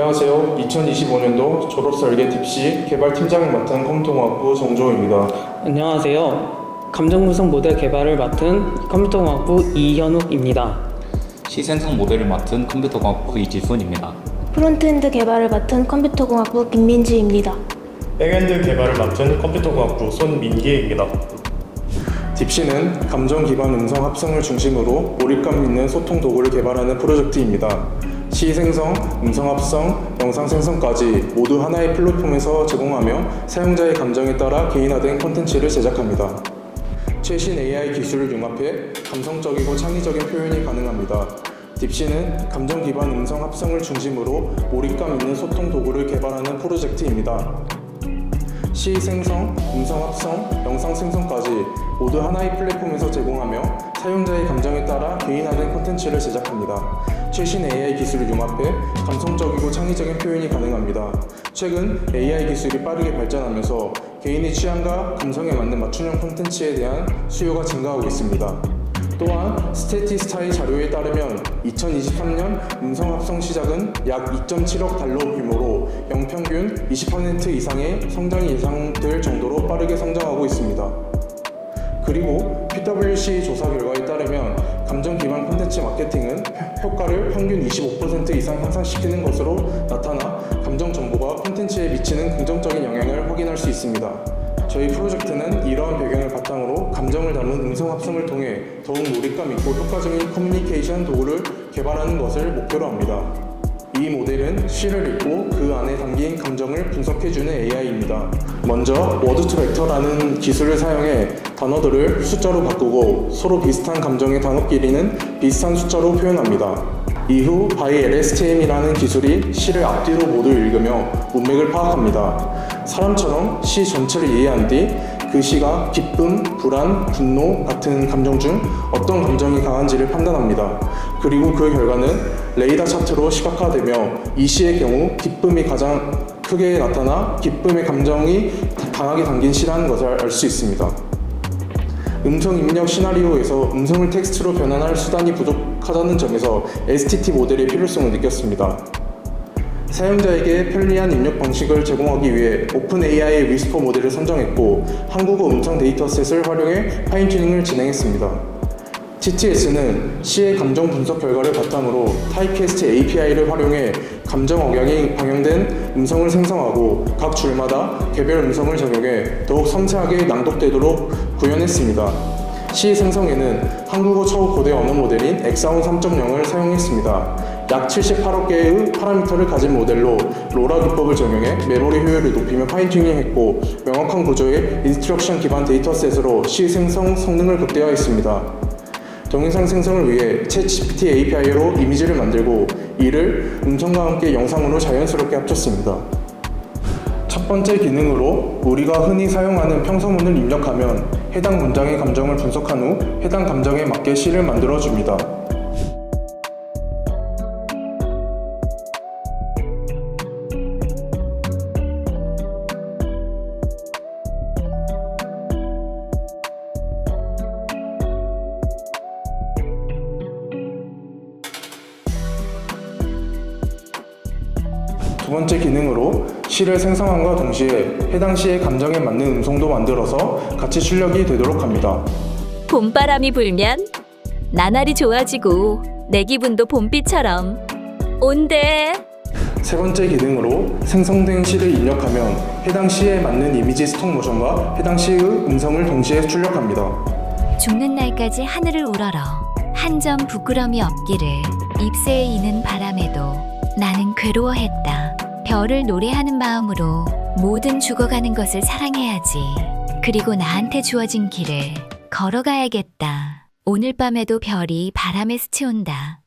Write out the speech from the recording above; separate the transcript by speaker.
Speaker 1: 안녕하세요. 2025년도 졸업 설계 딥시 개발 팀장을 맡은 컴퓨터공학부 정조호입니다.
Speaker 2: 안녕하세요. 감정 구성 모델 개발을 맡은 컴퓨터공학부 이현욱입니다.
Speaker 3: 시생성 모델을 맡은 컴퓨터공학부 이지순입니다.
Speaker 4: 프론트엔드 개발을 맡은 컴퓨터공학부 김민지입니다.
Speaker 5: 백엔드 개발을 맡은 컴퓨터공학부 손민기입니다.
Speaker 1: 딥시는 감정 기반 음성 합성을 중심으로 몰입감 있는 소통 도구를 개발하는 프로젝트입니다. 시 생성, 음성 합성, 영상 생성까지 모두 하나의 플랫폼에서 제공하며 사용자의 감정에 따라 개인화된 콘텐츠를 제작합니다. 최신 AI 기술을 융합해 감성적이고 창의적인 표현이 가능합니다. 딥시는 감정 기반 음성 합성을 중심으로 몰입감 있는 소통 도구를 개발하는 프로젝트입니다. 시 생성, 음성 합성, 영상 생성까지 모두 하나의 플랫폼에서 제공하며 사용자의 감정에 따라 개인화된 콘텐츠를 제작합니다. 최신 AI 기술을 융합해 감성적이고 창의적인 표현이 가능합니다. 최근 AI 기술이 빠르게 발전하면서 개인의 취향과 감성에 맞는 맞춤형 콘텐츠에 대한 수요가 증가하고 있습니다. 또한 스테티스타의 자료에 따르면 2023년 음성 합성 시작은 약 2.7억 달러 규모로 영평균 20% 이상의 성장이 예상될 정도로 빠르게 성장하고 있습니다. 그리고 PwC 조사 결과에 따르면 감정 기반 콘텐츠 마케팅은 효과를 평균 25% 이상 향상시키는 것으로 나타나 감정 정보가 콘텐츠에 미치는 긍정적인 영향을 확인할 수 있습니다. 저희 프로젝트는 이러한 배경을 바탕으로 감정을 담은 음성 합성을 통해 더욱 몰입감 있고 효과적인 커뮤니케이션 도구를 개발하는 것을 목표로 합니다. 이 모델은 시를 읽고 그 안에 담긴 감정을 분석해주는 AI입니다. 먼저 워드 투 벡터라는 기술을 사용해 단어들을 숫자로 바꾸고 서로 비슷한 감정의 단어끼리는 비슷한 숫자로 표현합니다. 이후 바이 LSTM이라는 기술이 시를 앞뒤로 모두 읽으며 문맥을 파악합니다. 사람처럼 시 전체를 이해한 뒤 그 시가 기쁨, 불안, 분노 같은 감정 중 어떤 감정이 강한지를 판단합니다. 그리고 그 결과는 레이더 차트로 시각화되며 이 시의 경우 기쁨이 가장 크게 나타나 기쁨의 감정이 강하게 담긴 시라는 것을 알 수 있습니다. 음성 입력 시나리오에서 음성을 텍스트로 변환할 수단이 부족하다는 점에서 STT 모델의 필요성을 느꼈습니다. 사용자에게 편리한 입력 방식을 제공하기 위해 오픈AI의 위스퍼 모델을 선정했고 한국어 음성 데이터셋을 활용해 파인튜닝을 진행했습니다. TTS는 C의 감정 분석 결과를 바탕으로 타입캐스트 API를 활용해 감정 억양이 방영된 음성을 생성하고 각 줄마다 개별 음성을 적용해 더욱 섬세하게 낭독되도록 구현했습니다. C 생성에는 한국어 처우 고대 언어 모델인 엑사운 3.0을 사용했습니다. 약 78억 개의 파라미터를 가진 모델로 로라 기법을 적용해 메모리 효율을 높이며 파인튜닝했고 명확한 구조의 인스트럭션 기반 데이터셋으로 C 생성 성능을 극대화했습니다. 동영상 생성을 위해 챗GPT API로 이미지를 만들고 이를 음성과 함께 영상으로 자연스럽게 합쳤습니다. 첫 번째 기능으로 우리가 흔히 사용하는 평서문을 입력하면 해당 문장의 감정을 분석한 후 해당 감정에 맞게 시를 만들어 줍니다. 두 번째 기능으로 시를 생성함과 동시에 해당 시의 감정에 맞는 음성도 만들어서 같이 출력이 되도록 합니다.
Speaker 6: 봄바람이 불면 나날이 좋아지고 내 기분도 봄비처럼 온대.
Speaker 1: 세 번째 기능으로 생성된 시를 입력하면 해당 시에 맞는 이미지 스톱 모션과 해당 시의 음성을 동시에 출력합니다.
Speaker 6: 죽는 날까지 하늘을 우러러 한 점 부끄럼이 없기를 잎새에 이는 바람에도 나는 괴로워했다. 별을 노래하는 마음으로 모든 죽어가는 것을 사랑해야지. 그리고 나한테 주어진 길을 걸어가야겠다. 오늘 밤에도 별이 바람에 스치온다.